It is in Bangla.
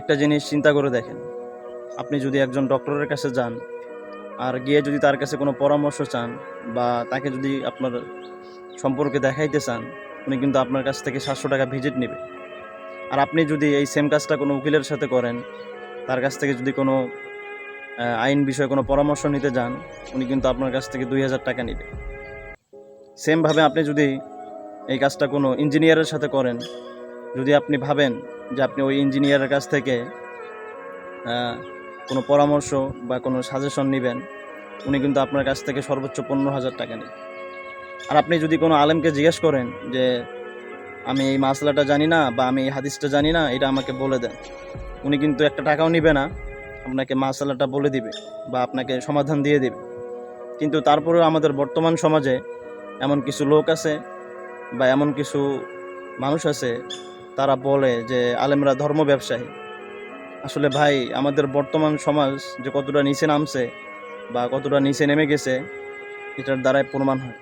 একটা জিনিস চিন্তা করে দেখেন। আপনি যদি একজন ডক্টরের কাছে যান আর গিয়ে যদি তার কাছে কোনো পরামর্শ চান বা তাকে যদি আপনার সম্পর্কে দেখাইতে চান, উনি কিন্তু আপনার কাছ থেকে সাতশো টাকা ভিজিট নেবে। আর আপনি যদি এই সেম কাজটা কোনো উকিলের সাথে করেন, তার কাছ থেকে যদি কোনো আইন বিষয়ে কোনো পরামর্শ নিতে যান, উনি কিন্তু আপনার কাছ থেকে দুই হাজার টাকা নেবে। সেমভাবে আপনি যদি এই কাজটা কোনো ইঞ্জিনিয়ারের সাথে করেন যদি আপনি ভাবেন যে আপনি ওই ইঞ্জিনিয়ারের কাছ থেকে কোনো পরামর্শ বা কোনো সাজেশন নেবেন, উনি কিন্তু আপনার কাছ থেকে সর্বোচ্চ পনেরো হাজার টাকা নেন আর আপনি যদি কোনো আলেমকে জিজ্ঞেস করেন যে, আমি এই মাসলাটা জানি না বা আমি এই হাদিসটা জানি না, এটা আমাকে বলে দেন। উনি কিন্তু একটা টাকাও নেবে না, আপনাকে মাসালাটা বলে দিবে বা আপনাকে সমাধান দিয়ে দিবে। কিন্তু তারপরেও আমাদের বর্তমান সমাজে এমন কিছু লোক আছে বা এমন কিছু মানুষ আছে তারা বলে যে আলেমরা ধর্ম ব্যবসায়ী। আসলে ভাই, আমাদের বর্তমান সমাজ যে কতটা নিচে নামছে বা কতটা নিচে নেমে গেছে, এটার দ্বারাই প্রমাণ হয়।